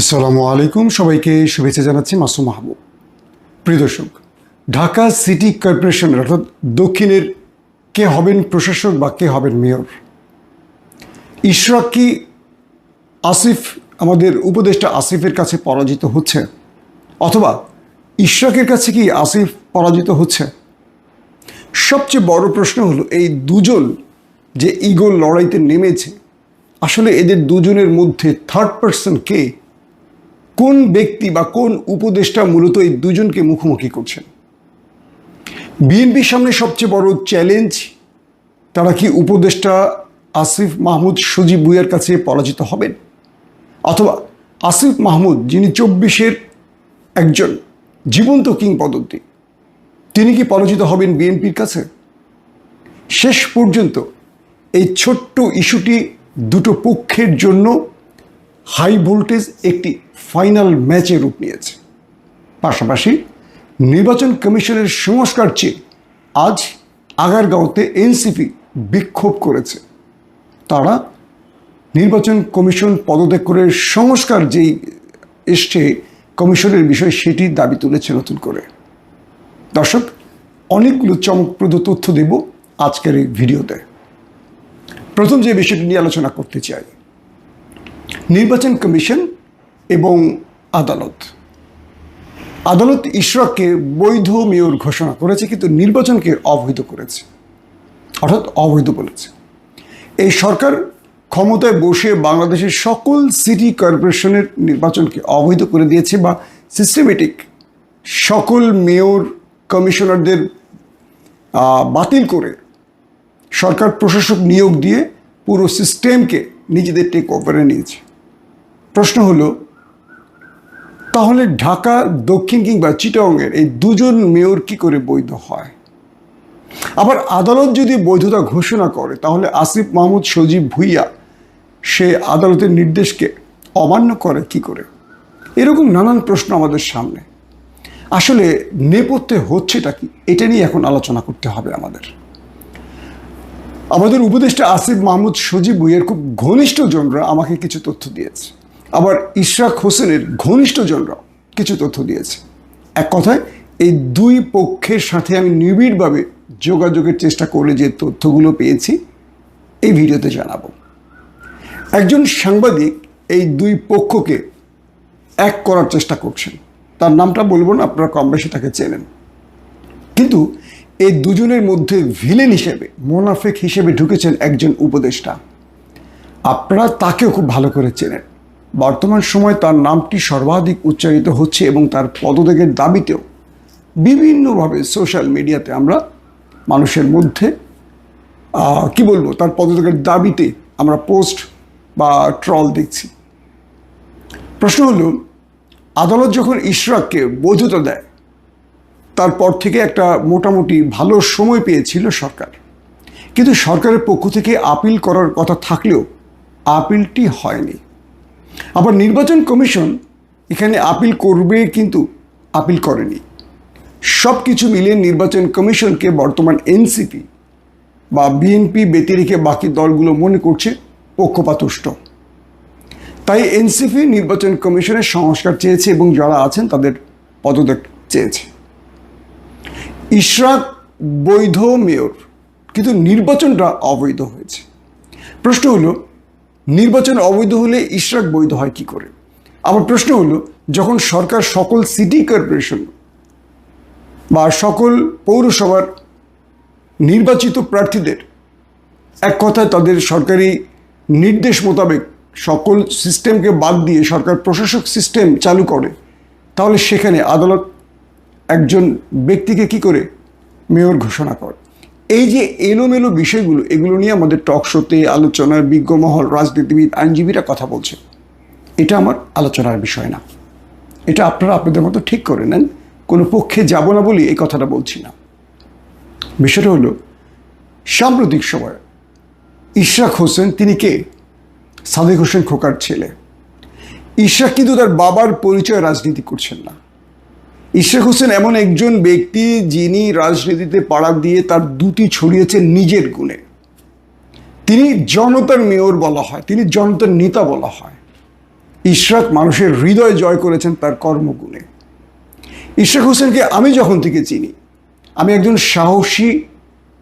আসসালামু আলাইকুম। সবাইকে শুভেচ্ছা জানাচ্ছি মাসুম মাহবুব। প্রিয় দর্শক, ঢাকা সিটি কর্পোরেশনের অর্থাৎ দক্ষিণের কে হবেন প্রশাসক বা কে হবেন মেয়র? ইশরাক আসিফ, আমাদের উপদেষ্টা আসিফের কাছে পরাজিত হচ্ছে? অথবা ইশরাকের কাছে কি আসিফ পরাজিত হচ্ছে? সবচেয়ে বড় প্রশ্ন হলো, এই দুজন যে ইগোল লড়াইতে নেমেছে, আসলে এদের দুজনের মধ্যে থার্ড পার্সন কে কোন ব্যক্তি বা কোন উপদেষ্টা মূলত এই দুজনকে মুখোমুখি করছেন? বিএনপির সামনে সবচেয়ে বড় চ্যালেঞ্জ তারা কি উপদেষ্টা আসিফ মাহমুদ সজীব ভুইয়ার কাছে পরাজিত হবেন? অথবা আসিফ মাহমুদ, যিনি চব্বিশের একজন জীবন্ত কিংবদন্তি, তিনি কি পরাজিত হবেন বিএনপির কাছে? শেষ পর্যন্ত এই ছোট্ট ইস্যুটি দুটো পক্ষের জন্য হাই ভোল্টেজ একটি ফাইনাল ম্যাচে রূপ নিয়েছে। পাশাপাশি নির্বাচন কমিশনের সংস্কার চেয়ে আজ আগারগাঁওতে এনসিপি বিক্ষোভ করেছে। তারা নির্বাচন কমিশন পদত্যাগ করে সংস্কার যেই এসছে কমিশনের বিষয় সেটি দাবি তুলেছে নতুন করে। দর্শক, অনেকগুলো চমকপ্রদ তথ্য দেব আজকের এই ভিডিওতে। প্রথম যে বিষয়টি নিয়ে আলোচনা করতে চাই নির্বাচন কমিশন এবং আদালত। আদালত ইশরাককে বৈধ মেয়র ঘোষণা করেছে, কিন্তু নির্বাচনকে অবৈধ করেছে। অর্থাৎ অবৈধ বলেছে। এই সরকার ক্ষমতায় বসে বাংলাদেশের সকল সিটি কর্পোরেশনের নির্বাচনকে অবৈধ করে দিয়েছে বা সিস্টেমেটিক সকল মেয়র, কমিশনারদের বাতিল করে সরকার প্রশাসক নিয়োগ দিয়ে পুরো সিস্টেমকে নিজেদের টেক ওভারে নিয়েছে। প্রশ্ন হলো, তাহলে ঢাকা, দক্ষিণ কিংবা চিটাংয়ের এই দুজন মেয়র কি করে বৈধ হয়? আবার আদালত যদি বৈধতা ঘোষণা করে, তাহলে আসিফ মাহমুদ, সজীব ভুইয়া সে আদালতের নির্দেশকে অমান্য করে কি করে? এরকম নানান প্রশ্ন আমাদের সামনে। আসলে নেপথ্যে হচ্ছেটা কি? এটা নিয়ে এখন আলোচনা করতে হবে আমাদের। আমাদের উপদেষ্টা আসিফ মাহমুদ সজীব ভুইয়ের খুব ঘনিষ্ঠ জনরা আমাকে কিছু তথ্য দিয়েছে। আবার ইশরাক হোসেনের ঘনিষ্ঠ জনরা কিছু তথ্য দিয়েছে। এক কথায়, এই দুই পক্ষের সাথে আমি নিবিড়ভাবে যোগাযোগের চেষ্টা করে যে তথ্যগুলো পেয়েছি, এই ভিডিওতে জানাব। একজন সাংবাদিক এই দুই পক্ষকে এক করার চেষ্টা করছেন। তার নামটা বলব না, আপনারা কম বেশি তাকে চেনেন। কিন্তু এই দুজনের মধ্যে ভিলেন হিসেবে, মোনাফেক হিসেবে ঢুকেছেন একজন উপদেষ্টা। আপনারা তাকেও খুব ভালো করে চেনেন। বর্তমান সময় তার নামটি সর্বাধিক উচ্চারিত হচ্ছে এবং তার পদত্যাগের দাবিতেও বিভিন্নভাবে সোশ্যাল মিডিয়াতে আমরা মানুষের মধ্যে কি বলব, তার পদত্যাগের দাবিতে আমরা পোস্ট বা ট্রল দেখছি। প্রশ্ন হলো, আদালত যখন ইশরাককে বৈধতা দেয় তারপর থেকে একটা মোটামুটি ভালো সময় পেয়েছিল সরকার। কিন্তু সরকারের পক্ষ থেকে আপিল করার কথা থাকলেও আপিলটি হয়নি। আবার নির্বাচন কমিশন এখানে আপিল করবে কিন্তু আপিল করেনি। সব কিছু মিলিয়ে নির্বাচন কমিশনকে বর্তমান এনসিপি বা বিএনপি ব্যতি রেখে বাকি দলগুলো মনে করছে পক্ষপাতুষ্ট তাই এনসিপি নির্বাচন কমিশনের সংস্কার চেয়েছে এবং যারা আছেন তাদের পদত্যাগ চেয়েছে। ইশরাক বৈধ মেয়র, কিন্তু নির্বাচনটা অবৈধ হয়েছে। প্রশ্ন হলো, নির্বাচন অবৈধ হলে ইশরাক বৈধ হয় কি করে? আবার প্রশ্ন হলো, যখন সরকার সকল সিটি কর্পোরেশন বা সকল পৌরসভার নির্বাচিত প্রার্থীদের, এক কথায় তাদের সরকারি নির্দেশ মোতাবেক সকল সিস্টেমকে বাদ দিয়ে সরকার প্রশাসক সিস্টেম চালু করে, তাহলে সেখানে আদালত একজন ব্যক্তিকে কি করে মেয়র ঘোষণা করে? এই যে এলোমেলো বিষয়গুলো, এগুলো নিয়ে আমাদের টক শোতে আলোচনার বিজ্ঞমহল রাজনীতিবিদ, আইনজীবীরা কথা বলছে। এটা আমার আলোচনার বিষয় না। এটা আপনারা আপনাদের মতো ঠিক করে নেন। কোনো পক্ষে যাব না বলি এই কথাটা বলছি না। বিষয়টা হলো, সাম্প্রতিক সময়ে ইশরাক হোসেন তিনি কে? সাদেক হোসেন খোকার ছেলে। ইশরাক কিন্তু তার বাবার পরিচয় রাজনীতি করছেন না। ইশরাক হোসেন এমন একজন ব্যক্তি যিনি রাজনীতিতে পাড়া দিয়ে তার দুটি ছড়িয়েছেন নিজের গুণে। তিনি জনতার মেয়র বলা হয়, তিনি জনতার নেতা বলা হয়। ইশরাক মানুষের হৃদয় জয় করেছেন তার কর্মগুণে। ইশরাক হোসেনকে আমি যখন থেকে চিনি, আমি একজন সাহসী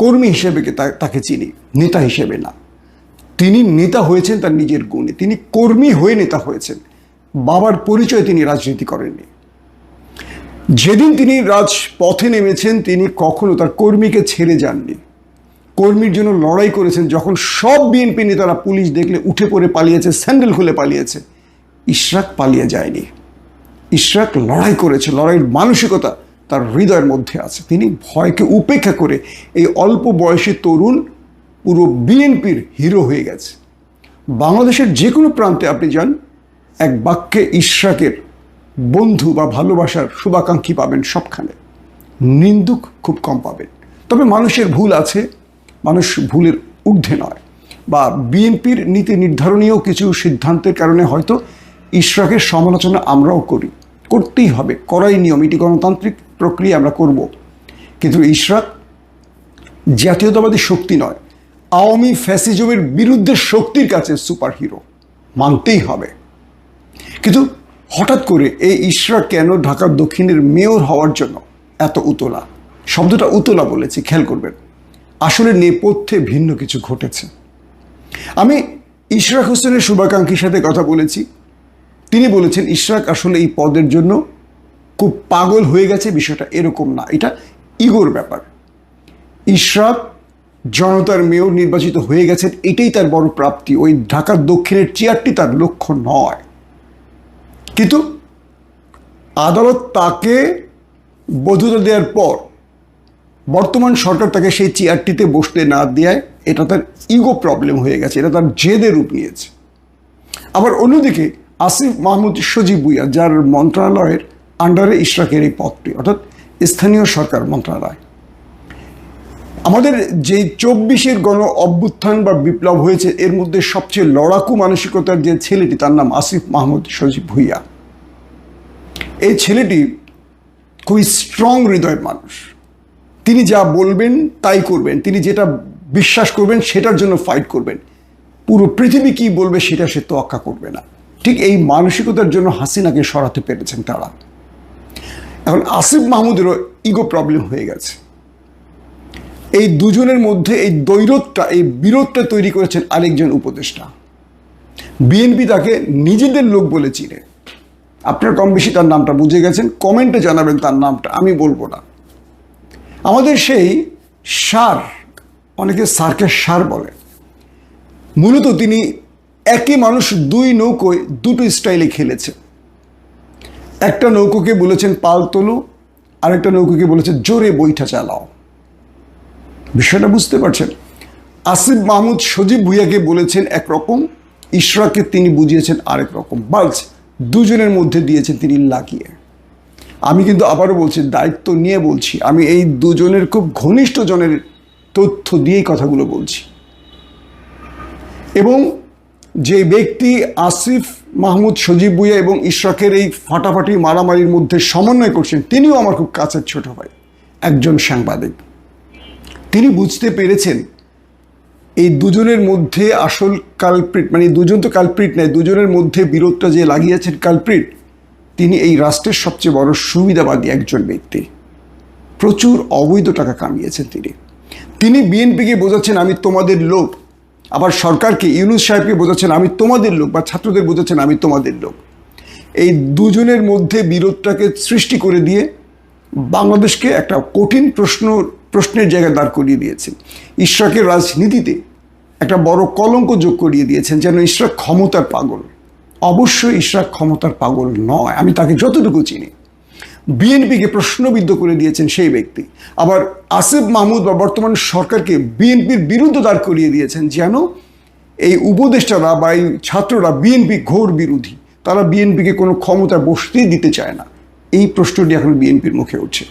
কর্মী হিসেবে তাকে চিনি, নেতা হিসেবে না। তিনি নেতা হয়েছেন তার নিজের গুণে, তিনি কর্মী হয়ে নেতা হয়েছেন। বাবার পরিচয় তিনি রাজনীতি করেননি। যেদিন তিনি রাজপথে নেমেছেন, তিনি কখনো তার কর্মীকে ছেড়ে যাননি। কর্মীর জন্য লড়াই করেছেন, যখন সব বিএনপি নেতারা পুলিশ দেখলে উঠে পড়ে পালিয়েছে, স্যান্ডেল খুলে পালিয়েছে। ইশরাক পালিয়ে যায়নি। ইশরাক লড়াই করেছে, লড়াইয়ের মানসিকতা তার হৃদয়ের মধ্যে আছে। তিনি ভয়কে উপেক্ষা করে এই অল্প বয়সী তরুণ পুরো বিএনপির হিরো হয়ে গেছে। বাংলাদেশের যে কোনো প্রান্তে আপনি যান, এক বাক্যে ইশরাকের বন্ধু বা ভালোবাসার শুভাকাঙ্ক্ষী পাবেন সবখানে। নিন্দুক খুব কম পাবেন। তবে মানুষের ভুল আছে, মানুষ ভুলের ঊর্ধ্বে নয় বা বিএনপির নীতি নির্ধারণীয় কিছু সিদ্ধান্তের কারণে হয়তো ইশরাকের সমালোচনা আমরাও করি। করতেই হবে, করাই নিয়ম, এটি গণতান্ত্রিক প্রক্রিয়া আমরা করব। কিন্তু ইশরাক জাতীয়তাবাদী শক্তি নয়, আওয়ামী ফ্যাসিজমের বিরুদ্ধে শক্তির কাছে সুপার হিরো মানতেই হবে। কিন্তু হঠাৎ করে এই ইশরাক কেন ঢাকার দক্ষিণের মেয়র হওয়ার জন্য এত উতলা? শব্দটা উতলা বলেছি, খেয়াল করবেন। আসলে নেপথ্যে ভিন্ন কিছু ঘটেছে। আমি ইশরাক হোসেনের শুভাকাঙ্ক্ষীর সাথে কথা বলেছি। তিনি বলেছেন, ইশরাক আসলে এই পদের জন্য খুব পাগল হয়ে গেছে, বিষয়টা এরকম না। এটা ইগোর ব্যাপার। ইশরাক জনতার মেয়র নির্বাচিত হয়ে গেছেন, এটাই তার বড় প্রাপ্তি। ওই ঢাকার দক্ষিণের চেয়ারটি তার লক্ষ্য নয়। কিন্তু আদালত তাকে বৈধতা দেওয়ার পর বর্তমান সরকার তাকে সেই চেয়ারটিতে বসতে না দেয়, এটা তার ইগো প্রবলেম হয়ে গেছে, এটা তার জেদে রূপ নিয়েছে। আবার অন্যদিকে আসিফ মাহমুদ সজীব ভুইয়া, যার মন্ত্রণালয়ের আন্ডারে ইশরাকের এই পদটি, অর্থাৎ স্থানীয় সরকার মন্ত্রণালয়। আমাদের যে চব্বিশের গণ অভ্যুত্থান বা বিপ্লব হয়েছে, এর মধ্যে সবচেয়ে লড়াকু মানসিকতার যে ছেলেটি, তার নাম আসিফ মাহমুদ সজীব ভুইয়া। এই ছেলেটি খুবই স্ট্রং হৃদয়ের মানুষ। তিনি যা বলবেন তাই করবেন। তিনি যেটা বিশ্বাস করবেন সেটার জন্য ফাইট করবেন। পুরো পৃথিবী কি বলবে সেটা সে তোয়াক্কা করবে না। ঠিক এই মানসিকতার জন্য হাসিনাকে সরাতে পেরেছেন তারা। এখন আসিফ মাহমুদেরও ইগো প্রবলেম হয়ে গেছে। এই দুজনের মধ্যে এই দৈরতটা এই বিরোধটা তৈরি করেছেন আরেকজন উপদেষ্টা। বিএনপি তাকে নিজেদের লোক বলে চিনে। আপনার কম বেশি তার নামটা বুঝে গেছেন কমেন্টে জানাবেন তার নামটা, আমি বলব না। আমাদের সেই সার, অনেকে সারকে সার বলে। মূলত তিনি একই মানুষ দুই নৌকোয় দুটো স্টাইলে খেলেছে একটা নৌকোকে বলেছেন পাল তোলো, আরেকটা নৌকোকে বলেছে জোরে বইটা চালাও। বিষয়টা বুঝতে পারছেন? আসিফ মাহমুদ সজীব ভুইয়াকে বলেছেন একরকম, ইশরাককে তিনি বুঝিয়েছেন আরেক রকম। বালস দুজনের মধ্যে দিয়েছেন তিনি লাগিয়ে। আমি কিন্তু আবারও বলছি, দায়িত্ব নিয়ে বলছি, আমি এই দুজনের খুব ঘনিষ্ঠ জনের তথ্য দিয়েই কথাগুলো বলছি। এবং যে ব্যক্তি আসিফ মাহমুদ সজীব ভুইয়া এবং ইশরাকের এই ফাটাফাটি মারামারির মধ্যে সমন্বয় করছেন, তিনিও আমার খুব কাছের ছোট ভাই, একজন সাংবাদিক। তিনি বুঝতে পেরেছেন এই দুজনের মধ্যে আসল কালপ্রিট মানে দুজন তো কালপ্রিট নয়, দুজনের মধ্যে বিরোধটা যে লাগিয়েছেন কালপ্রিট তিনি এই রাষ্ট্রের সবচেয়ে বড় সুবিধাবাদী একজন ব্যক্তি। প্রচুর অবৈধ টাকা কামিয়েছেন তিনি। তিনি বিএনপিকে বোঝাচ্ছেন, আমি তোমাদের লোক। আবার সরকারকে, ইউনুস সাহেবকে বোঝাচ্ছেন, আমি তোমাদের লোক। বা ছাত্রদের বোঝাচ্ছেন, আমি তোমাদের লোক। এই দুজনের মধ্যে বিরোধটাকে সৃষ্টি করে দিয়ে বাংলাদেশকে একটা কঠিন প্রশ্ন, প্রশ্নের জায়গায় দাঁড় করিয়ে দিয়েছেন ইশরাকের রাজনীতিতে একটা বড় কলঙ্ক যোগ করিয়ে দিয়েছেন যেন ইশরাক ক্ষমতার পাগল। অবশ্যই ইশরাক ক্ষমতার পাগল নয়, আমি তাকে যতটুকু চিনি। বিএনপিকে প্রশ্নবিদ্ধ করে দিয়েছেন সেই ব্যক্তি। আবার আসিফ মাহমুদ বা বর্তমান সরকারকে বিএনপির বিরুদ্ধে দাঁড় করিয়ে দিয়েছেন যেন এই উপদেষ্টারা বা এই ছাত্ররা বিএনপি ঘোর বিরোধী। তারা বিএনপিকে কোনো ক্ষমতা বসতেই দিতে চায় না। এই প্রশ্নটি এখন বিএনপির মুখে উঠছে।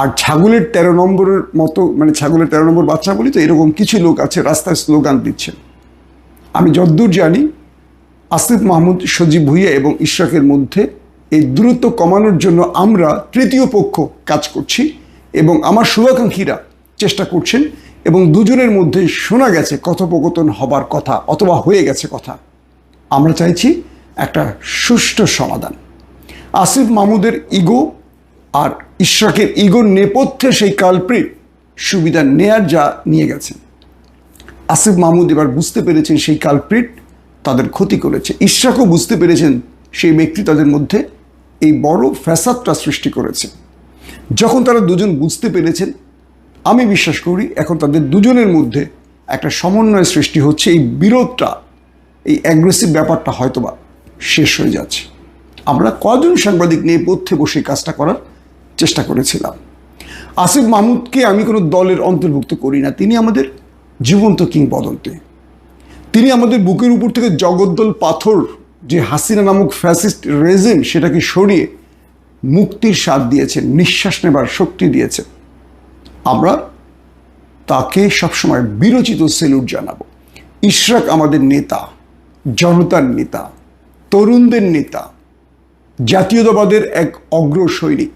আর ছাগলের তেরো নম্বরের মতো মানে ছাগলের তেরো নম্বর বাচ্চা বলি তো, এরকম কিছু লোক আছে, রাস্তায় স্লোগান দিচ্ছেন। আমি যদ্দূর জানি, আসিফ মাহমুদ, সজীব ভুইয়া এবং ইশরাকের মধ্যে এই দূরত্ব কমানোর জন্য আমরা তৃতীয় পক্ষ কাজ করছি এবং আমার শুভাকাঙ্ক্ষীরা চেষ্টা করছেন এবং দুজনের মধ্যে শোনা গেছে কথোপকথন হবার কথা অথবা হয়ে গেছে কথা। আমরা চাইছি একটা সুষ্ঠু সমাধান। আসিফ মাহমুদের ইগো আর ইশরাকের ইগোর নেপথ্যে সেই কালপ্রিট সুবিধা নেয়ার যা নিয়ে গেছেন আসিফ মাহমুদ এবার বুঝতে পেরেছেন সেই কালপ্রিট তাদের ক্ষতি করেছে। ইশরাকও বুঝতে পেরেছেন সেই ব্যক্তি তাদের মধ্যে এই বড় ফ্যাসাদটা সৃষ্টি করেছে। যখন তারা দুজন বুঝতে পেরেছেন, আমি বিশ্বাস করি এখন তাদের দুজনের মধ্যে একটা সমন্বয় সৃষ্টি হচ্ছে। এই বিরোধটা, এই অ্যাগ্রেসিভ ব্যাপারটা হয়তোবা শেষ হয়ে যাচ্ছে। আমরা কজন সাংবাদিক নিয়ে পথ্যে বসে কাজটা করার চেষ্টা করেছিলাম? আসিফ মাহমুদকে আমি কোনো দলের অন্তর্ভুক্ত করি না। তিনি আমাদের জীবন্ত কিংবদন্তি। তিনি আমাদের বুকের উপর থেকে জগদ্দল পাথর, যে হাসিনা নামক ফ্যাসিস্ট রেজিম, সেটাকে সরিয়ে মুক্তির স্বাদ দিয়েছেন, নিঃশ্বাস নেবার শক্তি দিয়েছেন। আমরা তাকে সবসময় বিরচিত সেলুট জানাব। ইশরাক আমাদের নেতা, জনতার নেতা, তরুণদের নেতা জাতীয়তাবাদের এক অগ্র সৈনিক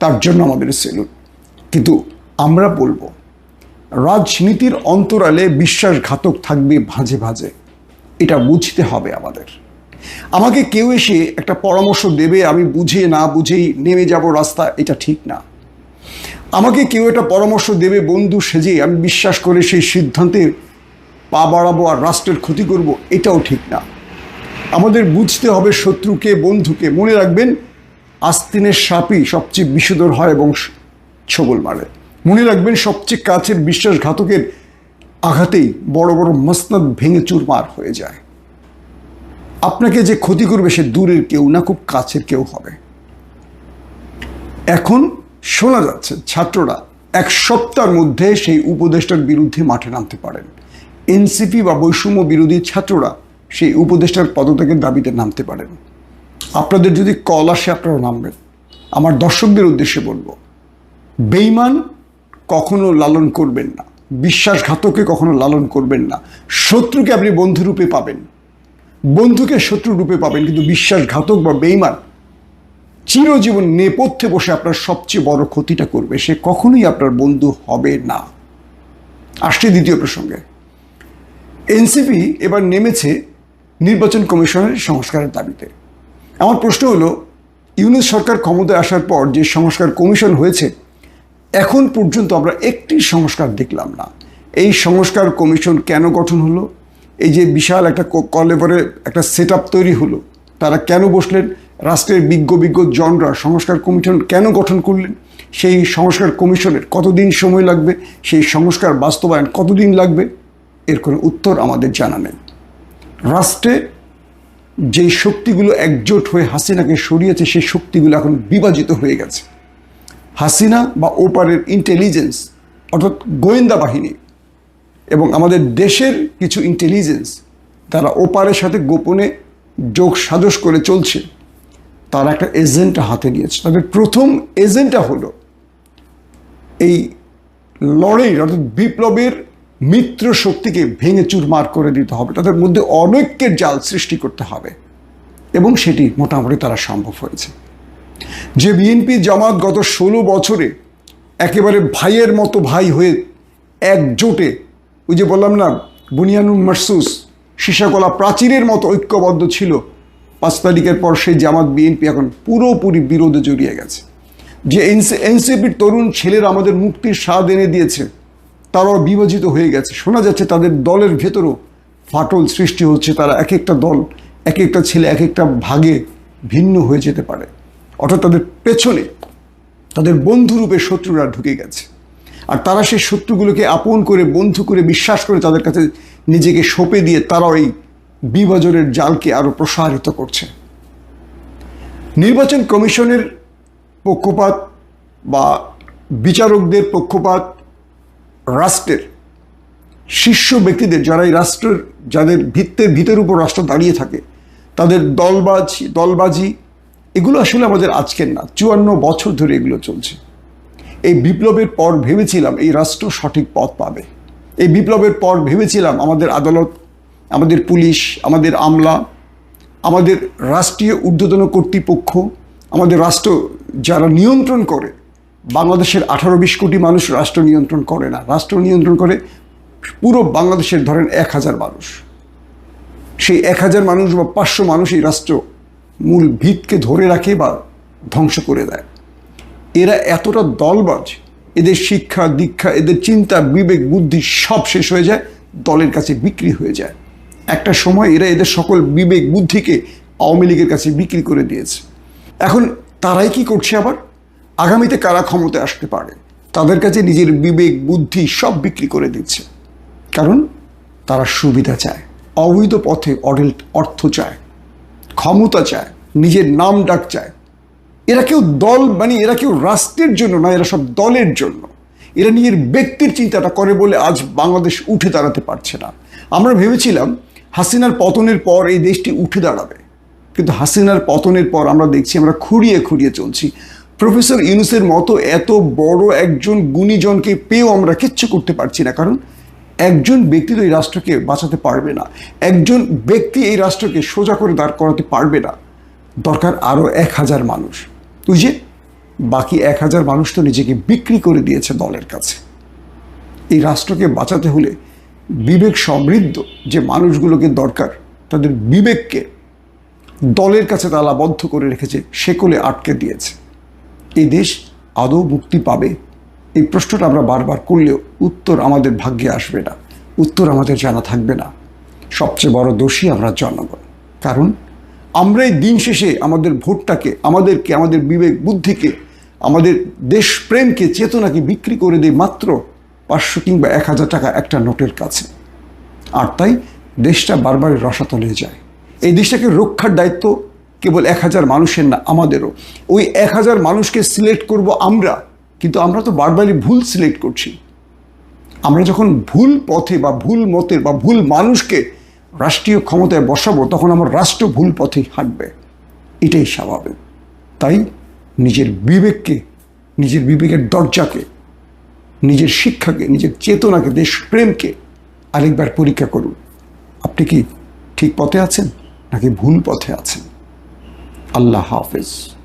তার জন্য আমাদের সেলুট কিন্তু আমরা বলব, রাজনীতির অন্তরালে বিশ্বাসঘাতক থাকবে ভাজে ভাজে। এটা বুঝতে হবে আমাদের। আমাকে কেউ এসে একটা পরামর্শ দেবে, আমি বুঝে না বুঝেই নেমে যাব রাস্তা, এটা ঠিক না। আমাকে কেউ একটা পরামর্শ দেবে, বন্ধু সেজে আমি বিশ্বাস করে সেই সিদ্ধান্তে পা বাড়াবো আর রাষ্ট্রের ক্ষতি করব, এটাও ঠিক না। আমাদের বুঝতে হবে শত্রুকে, বন্ধুকে। মনে রাখবেন, আস্তিনের সাপই সবচেয়ে বিষধর হয় এবং ছবল মারে। মনে রাখবেন, সবচেয়ে কাছের বিশ্বাসঘাতকের আঘাতেই বড় বড় মসনদ ভেঙে চুরমার হয়ে যায়। আপনাকে যে ক্ষতি করবে সে দূরের কেউ না, খুব কাছের কেউ হবে। এখন শোনা যাচ্ছে, ছাত্ররা এক সপ্তাহের মধ্যে সেই উপদেষ্টার বিরুদ্ধে মাঠে নামতে পারেন। এনসিপি বা বৈষম্য বিরোধী ছাত্ররা সেই উপদেষ্টার পদত্যাগের দাবিতে নামতে পারেন। আপনাদের যদি কল আসে, আপনারা নামবেন। আমার দর্শকদের উদ্দেশ্যে বলব বেইমান কখনো লালন করবেন না। বিশ্বাসঘাতককে কখনো লালন করবেন না। শত্রুকে আপনি বন্ধুরূপে পাবেন। বন্ধুকে শত্রু রূপে পাবেন, কিন্তু বিশ্বাসঘাতক বা বেইমান চিরজীবন নেপথ্যে বসে আপনার সবচেয়ে বড় ক্ষতিটা করবে। সে কখনোই আপনার বন্ধু হবে না। আসছে দ্বিতীয় প্রসঙ্গে। এনসিপি এবার নেমেছে নির্বাচন কমিশনের সংস্কারের দাবিতে। আমার প্রশ্ন হলো ইউনিট সরকার ক্ষমতায় আসার পর যে সংস্কার কমিশন হয়েছে, এখন পর্যন্ত আমরা একটি সংস্কার দেখলাম না। এই সংস্কার কমিশন কেন গঠন হলো? এই যে বিশাল একটা কলেবরে একটা সেট তৈরি হলো, তারা কেন বসলেন? রাষ্ট্রের বিজ্ঞ বিজ্ঞ জনরা সংস্কার কমিশন কেন গঠন করলেন? সেই সংস্কার কমিশনের কতদিন সময় লাগবে? সেই সংস্কার বাস্তবায়ন কতদিন লাগবে? এর কোনো উত্তর আমাদের জানা নেই। রাষ্ট্রে যে শক্তিগুলো একজোট হয়ে হাসিনাকে সরিয়েছে, সেই শক্তিগুলো এখন বিভাজিত হয়ে গেছে। হাসিনা বা ওপারের ইন্টেলিজেন্স অর্থাৎ গোয়েন্দা বাহিনী এবং আমাদের দেশের কিছু ইন্টেলিজেন্স তারা ওপারের সাথে গোপনে যোগ সাজস করে চলছে, তারা একটা এজেন্টটা হাতে নিয়েছে। তাদের প্রথম এজেন্টটা হলো এই লড়াই অর্থাৎ বিপ্লবের মিত্র শক্তিকে ভেঙে চুরমার করে দিতে হবে। তাদের মধ্যে অনৈক্যের জাল সৃষ্টি করতে হবে। এবং সেটি মোটামুটি তারা সম্ভব হয়েছে। যে বিএনপি জামাত গত ষোলো বছরে একেবারে ভাইয়ের মতো ভাই হয়ে একজোটে ওই যে বললাম না, বুনিয়ানুল মারসুস, সীসাকলা প্রাচীরের মতো ঐক্যবদ্ধ ছিল, পাঁচ তারিখের পর সেই জামাত বিএনপি এখন পুরোপুরি বিরোধে জড়িয়ে গেছে। যে এনসিপির তরুণ ছেলেরা আমাদের মুক্তির স্বাদ এনে দিয়েছে তারাও বিভাজিত হয়ে গেছে। শোনা যাচ্ছে তাদের দলের ভেতরও ফাটল সৃষ্টি হচ্ছে। তারা এক একটা দল এক একটা ছেলে এক একটা ভাগে ভিন্ন হয়ে যেতে পারে। অর্থাৎ তাদের পেছনে তাদের বন্ধুরূপে শত্রুরা ঢুকে গেছে। আর তারা সেই শত্রুগুলোকে আপন করে, বন্ধু করে, বিশ্বাস করে তাদের কাছে নিজেকে সঁপে দিয়ে তারাও এই বিভাজনের জালকে আরও প্রসারিত করছে। নির্বাচন কমিশনের পক্ষপাত বা বিচারকদের পক্ষপাত রাষ্ট্রের শীর্ষ ব্যক্তিদের, যারা এই রাষ্ট্রের, যাদের ভিত্তের, ভিতের উপর রাষ্ট্র দাঁড়িয়ে থাকে, তাদের দলবাজ, দলবাজি, এগুলো আসলে আমাদের আজকের না, চুয়ান্ন বছর ধরে এগুলো চলছে। এই বিপ্লবের পর ভেবেছিলাম এই রাষ্ট্র সঠিক পথ পাবে। এই বিপ্লবের পর ভেবেছিলাম আমাদের আদালত, আমাদের পুলিশ, আমাদের আমলা, আমাদের রাষ্ট্রীয় ঊর্ধ্বতন কর্তৃপক্ষ, আমাদের রাষ্ট্র যারা নিয়ন্ত্রণ করে বাংলাদেশের আঠারো বিশ কোটি মানুষ রাষ্ট্র নিয়ন্ত্রণ করে না। রাষ্ট্র নিয়ন্ত্রণ করে পুরো বাংলাদেশের ধরেন এক হাজার মানুষ। সেই এক হাজার মানুষ বা পাঁচশো মানুষ এই রাষ্ট্র মূল ভিতকে ধরে রাখে বা ধ্বংস করে দেয়। এরা এতটা দলবাজ, এদের শিক্ষা, দীক্ষা, এদের চিন্তা, বিবেক, বুদ্ধি সব শেষ হয়ে যায়, দলের কাছে বিক্রি হয়ে যায়। একটা সময় এরা এদের সকল বিবেক, বুদ্ধিকে আওয়ামী লীগের কাছে বিক্রি করে দিয়েছে। এখন তারাই কি করছে আবার? আগামীতে কারা ক্ষমতায় আসতে পারে? তাদের কাছে নিজের বিবেক, বুদ্ধি সব বিক্রি করে দিচ্ছে। কারণ তারা সুবিধা চায়, অবৈধ পথে অডেল অর্থ চায়, ক্ষমতা চায়, নিজের নাম ডাক চায়। এরা কেউ দল মানে এরা কেউ রাষ্ট্রের জন্য না, এরা সব দলের জন্য। এরা নিজের ব্যক্তির চিন্তাটা করে বলে আজ বাংলাদেশ উঠে দাঁড়াতে পারছে না। আমরা ভেবেছিলাম হাসিনার পতনের পর এই দেশটি উঠে দাঁড়াবে। কিন্তু হাসিনার পতনের পর আমরা দেখছি আমরা খুঁড়িয়ে খুঁড়িয়ে চলছি। প্রফেসর ইউনুসের মতো এত বড় একজন গুণীজনকে পেয়েও আমরা কিচ্ছু করতে পারছি না, কারণ একজন ব্যক্তি তো এই রাষ্ট্রকে বাঁচাতে পারবে না, একজন ব্যক্তি এই রাষ্ট্রকে সোজা করে দাঁড় করাতে পারবে না। দরকার আরও এক হাজার মানুষ। তুই যে বাকি এক হাজার মানুষ তো নিজেকে বিক্রি করে দিয়েছে দলের কাছে। এই রাষ্ট্রকে বাঁচাতে হলে বিবেক সমৃদ্ধ যে মানুষগুলোকে দরকার, তাদের বিবেককে দলের কাছে তালাবদ্ধ করে রেখেছে, সেকলে আটকে দিয়েছে। এই দেশ আদৌ মুক্তি পাবে? এই প্রশ্নটা আমরা বারবার করলেও উত্তর আমাদের ভাগ্যে আসবে না। উত্তর আমাদের জানা থাকবে না। সবচেয়ে বড় দোষী আমরা জনগণ। কারণ আমরাই দিন শেষে আমাদের ভোটটাকে, আমাদেরকে, আমাদের বিবেক বুদ্ধিকে, আমাদের দেশপ্রেমকে, চেতনাকে বিক্রি করে দিই মাত্র পাঁচশো কিংবা এক হাজার টাকা একটা নোটের কাছে। আর তাই দেশটা বারবার রসাতলে যায়। এই দেশটাকে রক্ষার দায়িত্ব কেবল এক হাজার মানুষের না, আমাদেরও। ওই এক হাজার মানুষকে সিলেক্ট করব আমরা, কিন্তু আমরা তো বারবারই ভুল সিলেক্ট করছি। আমরা যখন ভুল পথে বা ভুল মতের বা ভুল মানুষকে রাষ্ট্রীয় ক্ষমতায় বসাবো, তখন আমার রাষ্ট্র ভুল পথে হাঁটবে। এটাই স্বাভাবিক। তাই নিজের বিবেককে, নিজের বিবেকের দরজাকে, নিজের শিক্ষাকে, নিজের চেতনাকে দেশপ্রেমকে আরেকবার পরীক্ষা করুন। আপনি কি ঠিক পথে আছেন নাকি ভুল পথে আছেন? اللہ حافظ